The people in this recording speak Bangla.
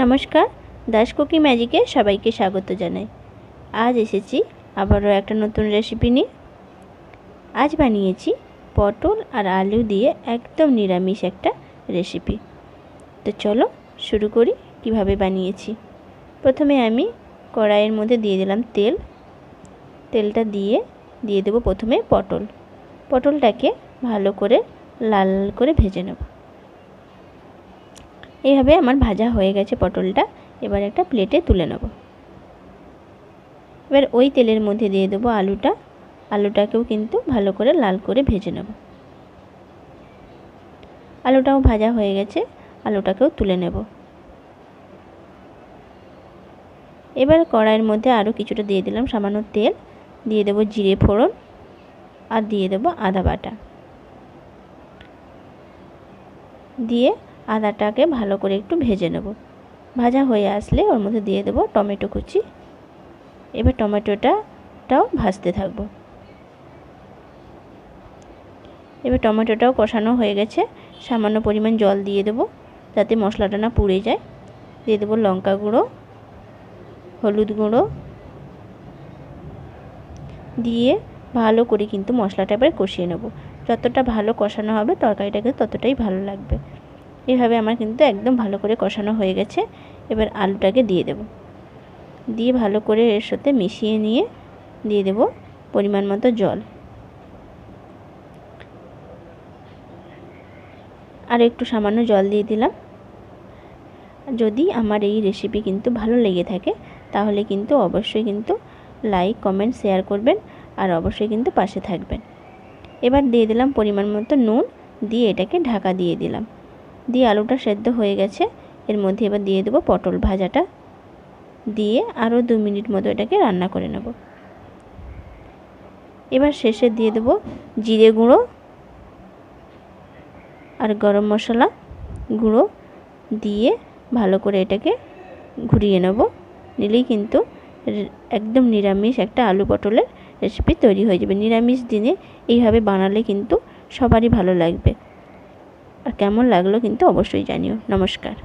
নমস্কার, দাস কুকি ম্যাজিকে সবাইকে স্বাগত জানাই। আজ এসেছি আবারও একটা নতুন রেসিপি নিয়ে। আজ বানিয়েছি পটল আর আলু দিয়ে একদম নিরামিষ একটা রেসিপি তো চলো শুরু করি কীভাবে বানিয়েছি। প্রথমে আমি কড়াইয়ের মধ্যে দিয়ে দিলাম তেল। তেলটা দিয়ে দিয়ে দেবো প্রথমে পটল। পটলটাকে ভালো করে লাল করে ভেজে নেব। এইভাবে আমার ভাজা হয়ে গেছে পটলটা। এবার একটা প্লেটে তুলে নেব। এবার ওই তেলের মধ্যে দিয়ে দেবো আলুটা। আলুটাকেও কিন্তু ভালো করে লাল করে ভেজে নেব। আলুটাও ভাজা হয়ে গেছে, আলুটাকেও তুলে নেব। এবার কড়াইয়ের মধ্যে আরও কিছুটা দিয়ে দিলাম সামান্য তেল। দিয়ে দেবো জিরে ফোড়ন আর দিয়ে দেবো আদা বাটা। দিয়ে আদাটাকে ভালো করে একটু ভেজে নেব। ভাজা হয়ে আসলে ওর মধ্যে দিয়ে দেবো টমেটো কুচি। এবার টমেটোটাটাও ভাজতে থাকব। এবার টমেটোটাও কষানো হয়ে গেছে। সামান্য পরিমাণ জল দিয়ে দেবো যাতে মশলাটা না পুড়ে যায়। দিয়ে দেবো লঙ্কা গুঁড়ো, হলুদ গুঁড়ো। দিয়ে ভালো করে কিন্তু মশলাটা এবার কষিয়ে নেব। যতটা ভালো কষানো হবে তরকারিটাকে ততটাই ভালো লাগবে। এভাবে আমার কিন্তু একদম ভালো করে কষানো হয়ে গেছে। এবার আলুটাকে দিয়ে দেব। দিয়ে ভালো করে এর সাথে মিশিয়ে নিয়ে দিয়ে দেব পরিমাণ মতো জল। আর একটু সামান্য জল দিয়ে দিলাম। যদি আমার এই রেসিপি কিন্তু ভালো লেগে থাকে, তাহলে কিন্তু অবশ্যই কিন্তু লাইক কমেন্ট শেয়ার করবেন আর অবশ্যই কিন্তু পাশে থাকবেন। এবার দিয়ে দিলাম পরিমাণ মতো নুন, দিয়ে এটাকে ঢাকা দিয়ে দিলাম। দিয়ে আলুটা সেদ্ধ হয়ে গেছে। এর মধ্যে এবার দিয়ে দেবো পটল ভাজাটা। দিয়ে আরও দু মিনিট মতো এটাকে রান্না করে নেব। এবার শেষে দিয়ে দেবো জিরে গুঁড়ো আর গরম মশলা গুঁড়ো দিয়ে ভালো করে এটাকে ঘুরিয়ে নেব। নিলেই কিন্তু একদম নিরামিষ একটা আলু পটলের রেসিপি তৈরি হয়ে যাবে। নিরামিষ দিনে এইভাবে বানালে কিন্তু সবারই ভালো লাগবে। আর কেমন লাগল কিন্তু অবশ্যই জানিও। নমস্কার।